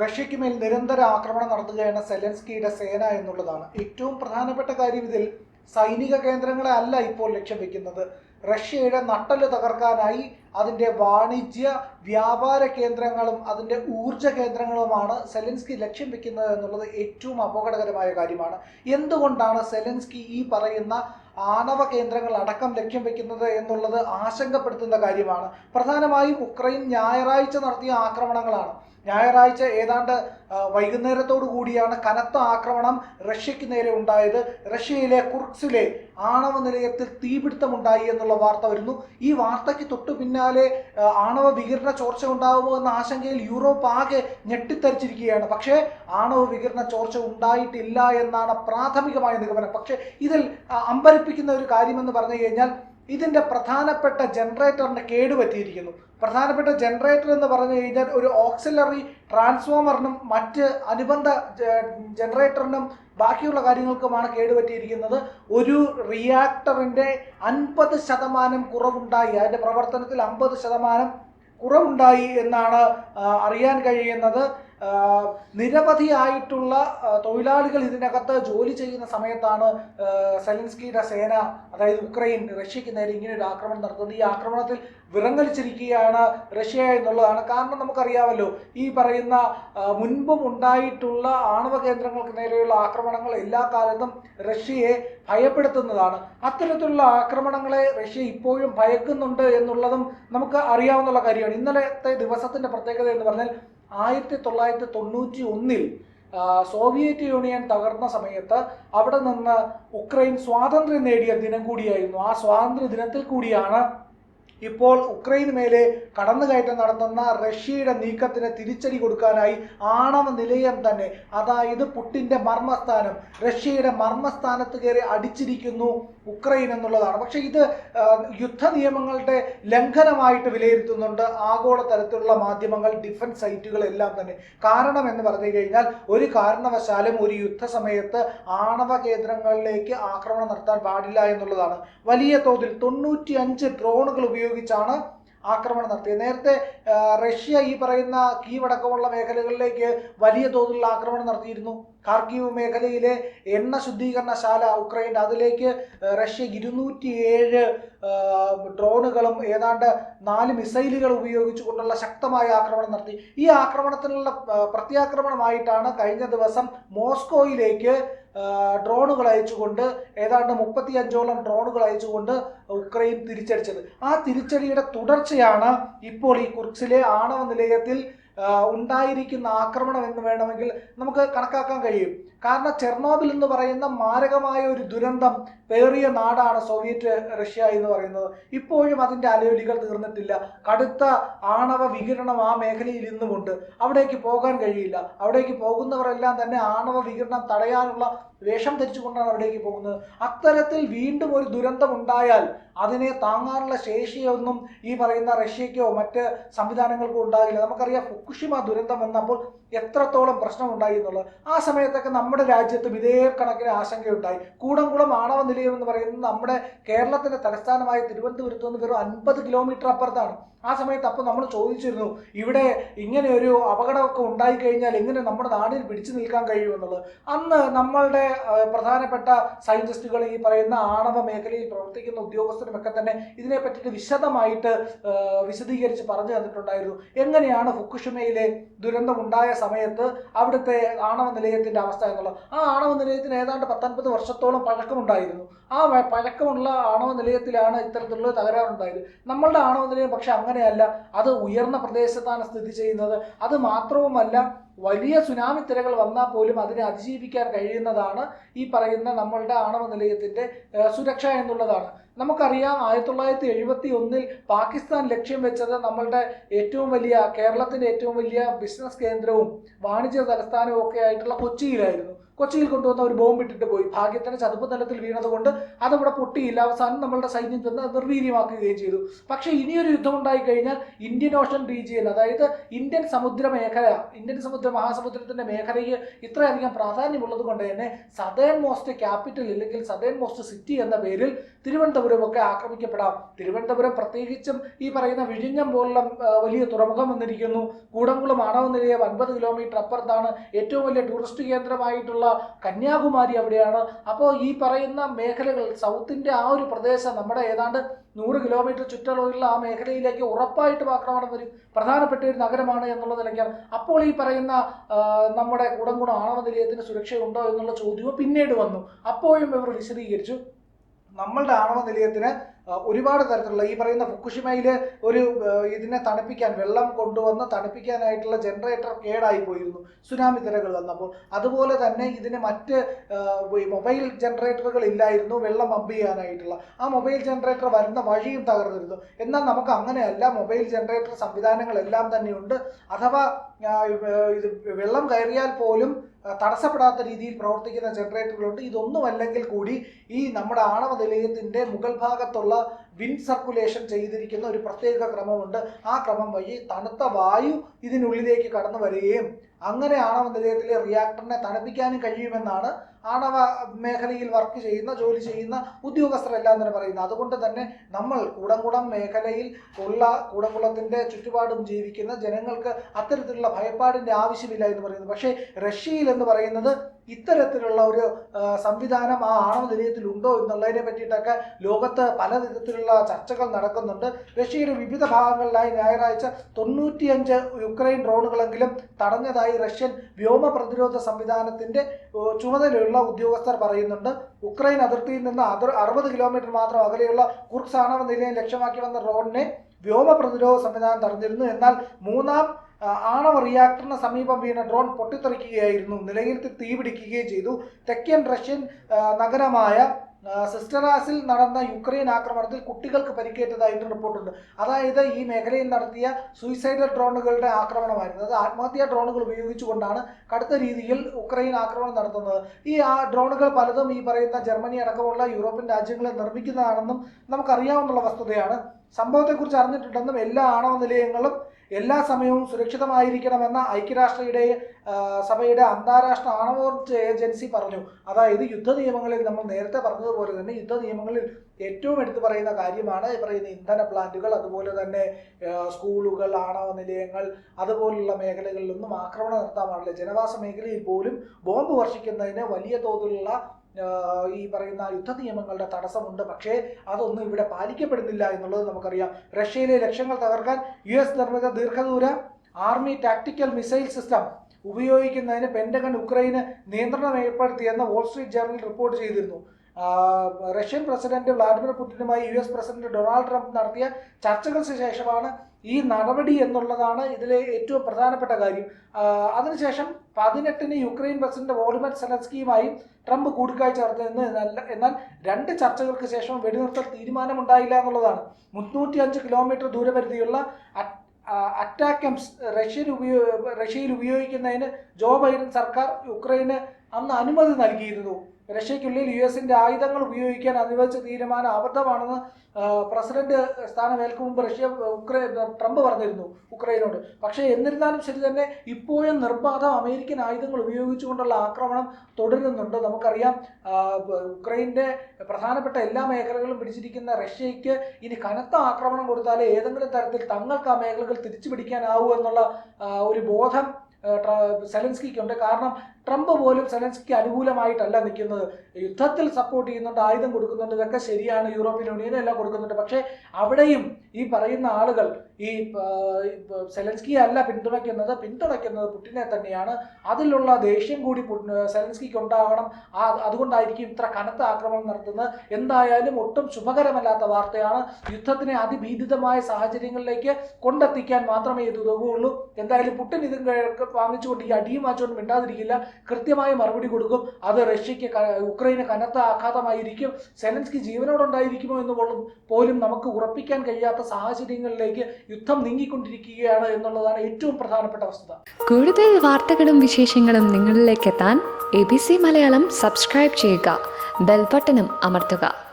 റഷ്യയ്ക്ക് മേൽ നിരന്തര ആക്രമണം നടത്തുകയാണ് സെലൻസ്കിയുടെ സേന എന്നുള്ളതാണ്. ഏറ്റവും പ്രധാനപ്പെട്ട കാര്യം ഇതിൽ സൈനിക കേന്ദ്രങ്ങളെ അല്ല ഇപ്പോൾ ലക്ഷ്യം വെക്കുന്നത്. റഷ്യയുടെ നട്ടൽ തകർക്കാനായി അതിന്റെ വാണിജ്യ വ്യാപാര കേന്ദ്രങ്ങളും അതിന്റെ ഊർജ കേന്ദ്രങ്ങളുമാണ് സെലൻസ്കി ലക്ഷ്യം വെക്കുന്നത് എന്നുള്ളത് ഏറ്റവും അപകടകരമായ കാര്യമാണ്. എന്തുകൊണ്ടാണ് സെലൻസ്കി ഈ പറയുന്ന ആണവ കേന്ദ്രങ്ങൾ അടക്കം ലക്ഷ്യം വെക്കുന്നത് എന്നുള്ളത് ആശങ്കപ്പെടുത്തുന്ന കാര്യമാണ്. പ്രധാനമായും ഉക്രൈൻ ഞായറാഴ്ച നടത്തിയ ആക്രമണങ്ങളാണ്. ഞായറാഴ്ച ഏതാണ്ട് വൈകുന്നേരത്തോടു കൂടിയാണ് കനത്ത ആക്രമണം റഷ്യക്ക് നേരെ ഉണ്ടായത്. റഷ്യയിലെ കുർക്സിലെ ആണവ നിലയത്തിൽ തീപിടുത്തമുണ്ടായി എന്നുള്ള വാർത്ത വരുന്നു. ഈ വാർത്തയ്ക്ക് തൊട്ടു പിന്നാലെ ആണവ വികിരണ ചോർച്ച ഉണ്ടാകുമോ എന്ന ആശങ്കയിൽ യൂറോപ്പ് ആകെ ഞെട്ടിത്തരിച്ചിരിക്കുകയാണ് പക്ഷേ ആണവ വികിരണ ചോർച്ച ഉണ്ടായിട്ടില്ല എന്നാണ് പ്രാഥമികമായ നിഗമനം. പക്ഷേ ഇതിൽ അമ്പരപ്പിക്കുന്ന ഒരു കാര്യമെന്ന് പറഞ്ഞു കഴിഞ്ഞാൽ ഇതിന്റെ പ്രധാനപ്പെട്ട ജനറേറ്ററിന് കേടുപറ്റിയിരിക്കുന്നു പ്രധാനപ്പെട്ട ജനറേറ്റർ എന്ന് പറഞ്ഞു കഴിഞ്ഞാൽ ഒരു ഓക്സിലറി ട്രാൻസ്ഫോമറിനും മറ്റ് അനുബന്ധ ജനറേറ്ററിനും ബാക്കിയുള്ള കാര്യങ്ങൾക്കുമാണ് കേടുപറ്റിയിരിക്കുന്നത് ഒരു റിയാക്ടറിന്റെ അൻപത് ശതമാനം കുറവുണ്ടായി അതിന്റെ പ്രവർത്തനത്തിൽ അമ്പത് ശതമാനം കുറവുണ്ടായി എന്നാണ് അറിയാൻ കഴിയുന്നത്. നിരവധിയായിട്ടുള്ള തൊഴിലാളികൾ ഇതിനകത്ത് ജോലി ചെയ്യുന്ന സമയത്താണ് സെലൻസ്കിയുടെ സേന അതായത് ഉക്രൈൻ റഷ്യക്ക് നേരെ ഇങ്ങനെ ഒരു ആക്രമണം നടത്തുന്നത്. ഈ ആക്രമണത്തിൽ വിറങ്ങലിച്ചിരിക്കുകയാണ് റഷ്യ എന്നുള്ളതാണ്. കാരണം നമുക്കറിയാമല്ലോ ഈ പറയുന്ന മുൻപും ഉണ്ടായിട്ടുള്ള ആണവ കേന്ദ്രങ്ങൾക്ക് നേരെയുള്ള ആക്രമണങ്ങൾ എല്ലാ കാലത്തും റഷ്യയെ ഭയപ്പെടുത്തുന്നതാണ്. അത്തരത്തിലുള്ള ആക്രമണങ്ങളെ റഷ്യ ഇപ്പോഴും ഭയക്കുന്നുണ്ട് എന്നുള്ളതും നമുക്ക് അറിയാവുന്ന കാര്യമാണ്. ഇന്നലത്തെ ദിവസത്തിന്റെ പ്രത്യേകത എന്ന് പറഞ്ഞാൽ ആയിരത്തി തൊള്ളായിരത്തി തൊണ്ണൂറ്റി ഒന്നിൽ സോവിയറ്റ് യൂണിയൻ തകർന്ന സമയത്ത് അവിടെ നിന്ന് ഉക്രൈൻ സ്വാതന്ത്ര്യം നേടിയ ദിനം കൂടിയായിരുന്നു. ആ സ്വാതന്ത്ര്യ ദിനത്തിൽ കൂടിയാണ് ഇപ്പോൾ ഉക്രൈന് മേലെ കടന്നുകയറ്റം നടത്തുന്ന റഷ്യയുടെ നീക്കത്തിന് തിരിച്ചടി കൊടുക്കാനായി ആണവ നിലയം തന്നെ അതായത് പുട്ടിന്റെ മർമ്മസ്ഥാനം റഷ്യയുടെ മർമ്മസ്ഥാനത്ത് കയറി അടിച്ചിരിക്കുന്നു ഉക്രൈൻ എന്നുള്ളതാണ്. പക്ഷെ ഇത് യുദ്ധ നിയമങ്ങളുടെ ലംഘനമായിട്ട് വിലയിരുത്തുന്നുണ്ട് ആഗോള തരത്തിലുള്ള മാധ്യമങ്ങൾ ഡിഫൻസ് സൈറ്റുകൾ എല്ലാം തന്നെ. കാരണം എന്ന് പറഞ്ഞു കഴിഞ്ഞാൽ ഒരു കാരണവശാലും ഒരു യുദ്ധ സമയത്ത് ആണവ കേന്ദ്രങ്ങളിലേക്ക് ആക്രമണം നടത്താൻ പാടില്ല എന്നുള്ളതാണ്. വലിയ തോതിൽ തൊണ്ണൂറ്റി അഞ്ച് ഡ്രോണുകൾ ഉപയോഗിച്ചാണ് ആക്രമണം നടത്തിയത്. നേരത്തെ റഷ്യ ഈ പറയുന്ന കീവടക്കമുള്ള മേഖലകളിലേക്ക് വലിയ തോതിലുള്ള ആക്രമണം നടത്തിയിരുന്നു. കാർഗീവ് മേഖലയിലെ എണ്ണ ശുദ്ധീകരണശാല ഉക്രൈൻ അതിലേക്ക് റഷ്യ ഇരുന്നൂറ്റിയേഴ് ഡ്രോണുകളും ഏതാണ്ട് നാല് മിസൈലുകൾ ഉപയോഗിച്ചുകൊണ്ടുള്ള ശക്തമായ ആക്രമണം നടത്തി. ഈ ആക്രമണത്തിനുള്ള പ്രത്യാക്രമണമായിട്ടാണ് കഴിഞ്ഞ ദിവസം മോസ്കോയിലേക്ക് ഡ്രോണുകൾ അയച്ചുകൊണ്ട് ഏതാണ്ട് മുപ്പത്തി അഞ്ചോളം ഡ്രോണുകൾ അയച്ചുകൊണ്ട് ഉക്രൈൻ തിരിച്ചടിച്ചത്. ആ തിരിച്ചടിയുടെ തുടർച്ചയാണ് ഇപ്പോൾ ഈ കുർക്സിലെ ആണവ നിലയത്തിൽ ഉണ്ടായിരിക്കുന്ന ആക്രമണം എന്ന് വേണമെങ്കിൽ നമുക്ക് കണക്കാക്കാൻ കഴിയും. കാരണം ചെർണോബിൽ എന്ന് പറയുന്ന മാരകമായ ഒരു ദുരന്തം പേറിയ നാടാണ് സോവിയറ്റ് റഷ്യ എന്ന് പറയുന്നത്. ഇപ്പോഴും അതിന്റെ അലയൊലികൾ തീർന്നിട്ടില്ല. കടുത്ത ആണവ വികിരണം ആ മേഖലയിൽ ഇന്നുമുണ്ട്. അവിടേക്ക് പോകാൻ കഴിയില്ല. അവിടേക്ക് പോകുന്നവരെല്ലാം തന്നെ ആണവ വികിരണം തടയാനുള്ള വേഷം ധരിച്ചുകൊണ്ടാണ് അവിടേക്ക് പോകുന്നത്. അത്തരത്തിൽ വീണ്ടും ഒരു ദുരന്തം ഉണ്ടായാൽ അതിനെ താങ്ങാനുള്ള ശേഷിയൊന്നും ഈ പറയുന്ന റഷ്യക്കോ മറ്റ് സംവിധാനങ്ങൾക്കോ ഉണ്ടാകില്ല. നമുക്കറിയാം ഫുക്കുഷിമ ദുരന്തം വന്നപ്പോൾ എത്രത്തോളം പ്രശ്നം ഉണ്ടായി എന്നുള്ളത്. ആ സമയത്തൊക്കെ നമ്മുടെ രാജ്യത്തും ഇതേ കണക്കിന് ആശങ്കയുണ്ടായി. കൂടംകുളം ആണവ നിലയം എന്ന് പറയുന്നത് നമ്മുടെ കേരളത്തിന്റെ തലസ്ഥാനമായ തിരുവനന്തപുരത്ത് നിന്ന് വെറും അൻപത് കിലോമീറ്റർ അപ്പുറത്താണ്. ആ സമയത്ത് അപ്പോൾ നമ്മൾ ചോദിച്ചിരുന്നു ഇവിടെ ഇങ്ങനെ ഒരു അപകടമൊക്കെ ഉണ്ടായി കഴിഞ്ഞാൽ എങ്ങനെ നമ്മുടെ നാടിൽ പിടിച്ചു നിൽക്കാൻ കഴിയുമെന്നുള്ളത് അന്ന് നമ്മളുടെ പ്രധാനപ്പെട്ട സയന്റിസ്റ്റുകൾ ഈ പറയുന്ന ആണവ മേഖലയിൽ പ്രവർത്തിക്കുന്ന ഉദ്യോഗസ്ഥരും ഒക്കെ തന്നെ ഇതിനെ പറ്റിയിട്ട് വിശദമായിട്ട് വിശദീകരിച്ച് പറഞ്ഞു തന്നിട്ടുണ്ടായിരുന്നു. എങ്ങനെയാണ് ഫുക്കുഷിമയിലെ ദുരന്തം ഉണ്ടായ സമയത്ത് അവിടുത്തെ ആണവ നിലയത്തിന്റെ അവസ്ഥ എന്നുള്ളത്. ആ ആണവ നിലയത്തിന് ഏതാണ്ട് പത്തൊൻപത് വർഷത്തോളം പഴക്കമുണ്ടായിരുന്നു. ആ പഴക്കമുള്ള ആണവ നിലയത്തിലാണ് ഇത്തരത്തിലുള്ള തകരാറുണ്ടായത്. നമ്മളുടെ ആണവ നിലയം പക്ഷെ അങ്ങനെയല്ല. അത് ഉയർന്ന പ്രദേശത്താണ് സ്ഥിതി ചെയ്യുന്നത്. അത് മാത്രവുമല്ല വലിയ സുനാമി തിരകൾ വന്നാൽ പോലും അതിനെ അതിജീവിക്കാൻ കഴിയുന്നതാണ് ഈ പറയുന്ന നമ്മളുടെ ആണവ നിലയത്തിന്റെ ഏഹ്, സുരക്ഷ എന്നുള്ളതാണ്. നമുക്കറിയാം ആയിരത്തി തൊള്ളായിരത്തി എഴുപത്തി ഒന്നിൽ പാകിസ്ഥാൻ ലക്ഷ്യം വെച്ചത് നമ്മളുടെ ഏറ്റവും വലിയ കേരളത്തിന്റെ ഏറ്റവും വലിയ ബിസിനസ് കേന്ദ്രവും വാണിജ്യ തലസ്ഥാനവും ഒക്കെ ആയിട്ടുള്ള കൊച്ചിയിലായിരുന്നു. കൊച്ചിയിൽ കൊണ്ടുവന്ന ഒരു ബോംബ് ഇട്ടിട്ട് പോയി. ഭാഗ്യത്തിന് ചതുപ്പ് തലത്തിൽ വീണതുകൊണ്ട് അതവിടെ പൊട്ടിയില്ല. അവസാനം നമ്മളുടെ സൈന്യം ചെന്ന് നിർവീര്യമാക്കുകയും ചെയ്തു. പക്ഷേ ഇനിയൊരു യുദ്ധം ഉണ്ടായി കഴിഞ്ഞാൽ ഇന്ത്യൻ ഓഷൻ റീജിയൻ അതായത് ഇന്ത്യൻ സമുദ്ര മേഖല ഇന്ത്യൻ സമുദ്ര മഹാസമുദ്രത്തിന്റെ മേഖലയ്ക്ക് ഇത്രയധികം പ്രാധാന്യമുള്ളത് കൊണ്ട് തന്നെ സദേൺ മോസ്റ്റ് ക്യാപിറ്റൽ അല്ലെങ്കിൽ സദേൺ മോസ്റ്റ് സിറ്റി എന്ന പേരിൽ തിരുവനന്തപുരം തിരുവനന്തപുരം ഒക്കെ ആക്രമിക്കപ്പെടാം. തിരുവനന്തപുരം പ്രത്യേകിച്ചും ഈ പറയുന്ന വിഴിഞ്ഞം പോലുള്ള വലിയ തുറമുഖം വന്നിരിക്കുന്നു. കൂടംകുളം ആണവ നിലയം അൻപത് കിലോമീറ്റർ അപ്പുറത്താണ്. ഏറ്റവും വലിയ ടൂറിസ്റ്റ് കേന്ദ്രമായിട്ടുള്ള കന്യാകുമാരി അവിടെയാണ്. അപ്പോൾ ഈ പറയുന്ന മേഖലകൾ സൗത്തിന്റെ ആ ഒരു പ്രദേശം നമ്മുടെ ഏതാണ്ട് നൂറ് കിലോമീറ്റർ ചുറ്റളവിലുള്ള ആ മേഖലയിലേക്ക് ഉറപ്പായിട്ടും ആക്രമണം വരും. പ്രധാനപ്പെട്ട ഒരു നഗരമാണ് എന്നുള്ള നിലയ്ക്കാണ്. അപ്പോൾ ഈ പറയുന്ന നമ്മുടെ കൂടംകുളം ആണവ നിലയത്തിന് സുരക്ഷയുണ്ടോ എന്നുള്ള ചോദ്യവും പിന്നീട് വന്നു. അപ്പോഴും ഇവർ വിശദീകരിച്ചു. നമ്മളുടെ ആണവ നിലയത്തിന് ഒരുപാട് തരത്തിലുള്ള ഈ പറയുന്ന ഫുക്കുഷിമയിൽ ഒരു ഇതിനെ തണുപ്പിക്കാൻ വെള്ളം കൊണ്ടുവന്ന് തണുപ്പിക്കാനായിട്ടുള്ള ജനറേറ്റർ കേടായി പോയിരുന്നു. സുനാമി തിരകൾ വന്നപ്പോൾ. അതുപോലെ തന്നെ ഇതിന് മറ്റ് മൊബൈൽ ജനറേറ്ററുകൾ ഇല്ലായിരുന്നു വെള്ളം പമ്പ് ചെയ്യാനായിട്ടുള്ള. ആ മൊബൈൽ ജനറേറ്റർ വരുന്ന വഴിയും തകർന്നിരുന്നു. എന്നാൽ നമുക്ക് അങ്ങനെയല്ല മൊബൈൽ ജനറേറ്റർ സംവിധാനങ്ങളെല്ലാം തന്നെയുണ്ട്. അഥവാ ഇത് വെള്ളം കയറിയാൽ പോലും തടസ്സപ്പെടാത്ത രീതിയിൽ പ്രവർത്തിക്കുന്ന ജനറേറ്ററുകളുണ്ട്. ഇതൊന്നുമല്ലെങ്കിൽ കൂടി ഈ നമ്മുടെ ആണവ നിലയത്തിന്റെ മുകൾ ഭാഗത്തുള്ള വിൻഡ് സർക്കുലേഷൻ ചെയ്തിരിക്കുന്ന ഒരു പ്രത്യേക ക്രമമുണ്ട്. ആ ക്രമം വഴി തണുത്ത വായു ഇതിനുള്ളിലേക്ക് കടന്നു വരികയും അങ്ങനെ ആണവ നിലയത്തിലെ റിയാക്ടറിനെ തണുപ്പിക്കാനും കഴിയുമെന്നാണ് ആണവ മേഖലയിൽ വർക്ക് ചെയ്യുന്ന ജോലി ചെയ്യുന്ന ഉദ്യോഗസ്ഥരെല്ലാം തന്നെ പറയുന്നത്. അതുകൊണ്ട് തന്നെ നമ്മൾ കൂടംകുളം മേഖലയിൽ ഉള്ള കൂടംകുളത്തിന്റെ ചുറ്റുപാടും ജീവിക്കുന്ന ജനങ്ങൾക്ക് അത്തരത്തിലുള്ള ഭയപ്പാടിന്റെ ആവശ്യമില്ല എന്ന് പറയുന്നു. പക്ഷേ റഷ്യയിൽ എന്ന് പറയുന്നത് ഇത്തരത്തിലുള്ള ഒരു സംവിധാനം ആ ആണവ നിലയത്തിൽ ഉണ്ടോ എന്നുള്ളതിനെ പറ്റിയിട്ടൊക്കെ ലോകത്ത് പല പലവിധത്തിലുള്ള ചർച്ചകൾ നടക്കുന്നുണ്ട്. റഷ്യയുടെ വിവിധ ഭാഗങ്ങളിലായി ഞായറാഴ്ച തൊണ്ണൂറ്റിയഞ്ച് യുക്രൈൻ ഡ്രോണുകളെങ്കിലും തടഞ്ഞതായി റഷ്യൻ വ്യോമ പ്രതിരോധ സംവിധാനത്തിന്റെ ചുമതലയുള്ള ഉദ്യോഗസ്ഥർ പറയുന്നുണ്ട്. ഉക്രൈൻ അതിർത്തിയിൽ നിന്ന് അറുപത് കിലോമീറ്റർ മാത്രം അകലെയുള്ള കുർക്സ് ആണവ നിലയം ലക്ഷ്യമാക്കി വന്ന ഡ്രോണിനെ വ്യോമ പ്രതിരോധ സംവിധാനം തടഞ്ഞിരുന്നു. എന്നാൽ മൂന്നാം ആണവ റിയാക്ടറിന് സമീപം വീണ ഡ്രോൺ പൊട്ടിത്തെറിക്കുകയായിരുന്നു. നിലയിൽ തീ പിടിക്കുകയും ചെയ്തു. തെക്കൻ റഷ്യൻ നഗരമായ സിസ്റ്ററാസിൽ നടന്ന യുക്രൈൻ ആക്രമണത്തിൽ കുട്ടികൾക്ക് പരിക്കേറ്റതായിട്ട് റിപ്പോർട്ടുണ്ട്. അതായത് ഈ മേഖലയിൽ നടത്തിയ സൂയിസൈഡൽ ഡ്രോണുകളുടെ ആക്രമണമായിരുന്നു. അത് ആത്മഹത്യാ ഡ്രോണുകൾ ഉപയോഗിച്ചുകൊണ്ടാണ് കടുത്ത രീതിയിൽ ഉക്രൈൻ ആക്രമണം നടത്തുന്നത്. ഈ ആ ഡ്രോണുകൾ പലതും ഈ പറയുന്ന ജർമ്മനി അടക്കമുള്ള യൂറോപ്യൻ രാജ്യങ്ങളെ നിർമ്മിക്കുന്നതാണെന്നും നമുക്കറിയാവുന്ന വസ്തുതയാണ്. സംഭവത്തെക്കുറിച്ച് അറിഞ്ഞിട്ടുണ്ടെന്നും എല്ലാ ആണവ നിലയങ്ങളും എല്ലാ സമയവും സുരക്ഷിതമായിരിക്കണമെന്ന ഐക്യരാഷ്ട്രയുടെ സഭയുടെ അന്താരാഷ്ട്ര ആണവോർജ ഏജൻസി പറഞ്ഞു. അതായത് യുദ്ധ നിയമങ്ങളിൽ നമ്മൾ നേരത്തെ പറഞ്ഞതുപോലെ തന്നെ യുദ്ധ നിയമങ്ങളിൽ ഏറ്റവും എടുത്തു പറയുന്ന കാര്യമാണ് പറയുന്ന ഇന്ധന പ്ലാന്റുകൾ അതുപോലെ തന്നെ സ്കൂളുകൾ ആണവ നിലയങ്ങൾ അതുപോലുള്ള മേഖലകളിലൊന്നും ആക്രമണം നടത്താൻ പാടില്ല. ജനവാസ മേഖലയിൽ പോലും ബോംബ് വർഷിക്കുന്നതിന് വലിയ തോതിലുള്ള ഈ പറയുന്ന യുദ്ധ നിയമങ്ങളുടെ തടസ്സമുണ്ട്. പക്ഷേ അതൊന്നും ഇവിടെ പാലിക്കപ്പെടുന്നില്ല എന്നുള്ളത് നമുക്കറിയാം. റഷ്യയിലെ ലക്ഷ്യങ്ങൾ തകർക്കാൻ യു എസ് നിർമ്മിത ദീർഘദൂര ആർമി ടാക്ടിക്കൽ മിസൈൽ സിസ്റ്റം ഉപയോഗിക്കുന്നതിന് പെൻഡഗൺ ഉക്രൈന് നിയന്ത്രണം ഏർപ്പെടുത്തിയെന്ന് വോൾ സ്ട്രീറ്റ് ജേർണൽ റിപ്പോർട്ട് ചെയ്തിരുന്നു. Russian president Vladimir പുടിനുമായി U S president Donald Trump നടത്തിയ ചർച്ചകൾക്ക് ശേഷമാണ് ഈ നടപടി എന്നുള്ളതാണ് ഇതിലെ ഏറ്റവും പ്രധാനപ്പെട്ട കാര്യം. അതിനുശേഷം പതിനെട്ടിന് യുക്രൈൻ പ്രസിഡന്റ് വോളിമർ സെലൻസ്കിയുമായി ട്രംപ് കൂടിക്കാഴ്ച നടത്തിയെന്ന് എന്നാൽ- രണ്ട് ചർച്ചകൾക്ക് ശേഷം വെടിനിർത്തൽ തീരുമാനമുണ്ടായില്ല എന്നുള്ളതാണ്. മുന്നൂറ്റി അഞ്ച് കിലോമീറ്റർ ദൂരപരിധിയുള്ള അറ്റാക്കംസ് റഷ്യയിൽ ഉപയോ റഷ്യയിൽ ഉപയോഗിക്കുന്നതിന് ജോ ബൈഡൻ സർക്കാർ യുക്രൈന് അന്ന് അനുമതി നൽകിയിരുന്നു. റഷ്യയ്ക്കുള്ളിൽ യു എസിന്റെ ആയുധങ്ങൾ ഉപയോഗിക്കാൻ അനുവദിച്ച തീരുമാനം അബദ്ധമാണെന്ന് പ്രസിഡന്റ് സ്ഥാനമേൽക്കും മുമ്പ് റഷ്യ ഉക്രൈൻ ട്രംപ് പറഞ്ഞിരുന്നു ഉക്രൈനോട്. പക്ഷേ എന്നിരുന്നാലും ശരി തന്നെ ഇപ്പോഴും നിർബാധം അമേരിക്കൻ ആയുധങ്ങൾ ഉപയോഗിച്ചുകൊണ്ടുള്ള ആക്രമണം തുടരുന്നുണ്ട്. നമുക്കറിയാം ഉക്രൈന്റെ പ്രധാനപ്പെട്ട എല്ലാ മേഖലകളും പിടിച്ചിരിക്കുന്ന റഷ്യയ്ക്ക് ഇനി കനത്ത ആക്രമണം കൊടുത്താൽ ഏതെങ്കിലും തരത്തിൽ തങ്ങൾക്ക് ആ മേഖലകൾ തിരിച്ചു പിടിക്കാനാവൂ എന്നുള്ള ഒരു ബോധം സെലൻസ്കിക്കുണ്ട്. കാരണം ട്രംപ് പോലും സെലൻസ്കിക്ക് അനുകൂലമായിട്ടല്ല നിൽക്കുന്നത്. യുദ്ധത്തിൽ സപ്പോർട്ട് ചെയ്യുന്നുണ്ട് ആയുധം കൊടുക്കുന്നുണ്ട് ഇതൊക്കെ ശരിയാണ്. യൂറോപ്യൻ യൂണിയനും എല്ലാം കൊടുക്കുന്നുണ്ട്. പക്ഷേ അവിടെയും ഈ പറയുന്ന ആളുകൾ ഈ സെലൻസ്കി അല്ല പിന്തുണയ്ക്കുന്നത് പിന്തുണയ്ക്കുന്നത് പുട്ടിനെ തന്നെയാണ്. അതിലുള്ള ദേഷ്യം കൂടി സെലൻസ്കിക്ക് ഉണ്ടാകണം. അതുകൊണ്ടായിരിക്കും ഇത്ര കനത്ത ആക്രമണം നടത്തുന്നത്. എന്തായാലും ഒട്ടും ശുഭകരമല്ലാത്ത വാർത്തയാണ് യുദ്ധത്തിനെ അതിഭീതിതമായ സാഹചര്യങ്ങളിലേക്ക് കൊണ്ടെത്തിക്കാൻ മാത്രമേ ഇത് ഉതകുള്ളൂ എന്തായാലും പുട്ടിൻ ഇതും വാങ്ങിച്ചുകൊണ്ട് ഈ അടിയും വാങ്ങിച്ചുകൊണ്ട് മിണ്ടാതിരിക്കില്ല. കൃത്യമായ മറുപടി കൊടുക്കും. അത് റഷ്യക്ക് ഉക്രൈന് കനത്ത ആഘാതമായിരിക്കും. സെലൻസ്കി ജീവനോടുണ്ടായിരിക്കുമോ എന്ന് പോലും നമുക്ക് ഉറപ്പിക്കാൻ കഴിയാത്ത സാഹചര്യങ്ങളിലേക്ക് യുദ്ധം നീങ്ങിക്കൊണ്ടിരിക്കുകയാണ് എന്നുള്ളതാണ് ഏറ്റവും പ്രധാനപ്പെട്ട വസ്തുത. കൂടുതൽ വാർത്തകളും വിശേഷങ്ങളും നിങ്ങളിലേക്ക് എത്താൻ A B C Malayalam subscribe ചെയ്യുക. ബെൽബട്ടനും അമർത്തുക.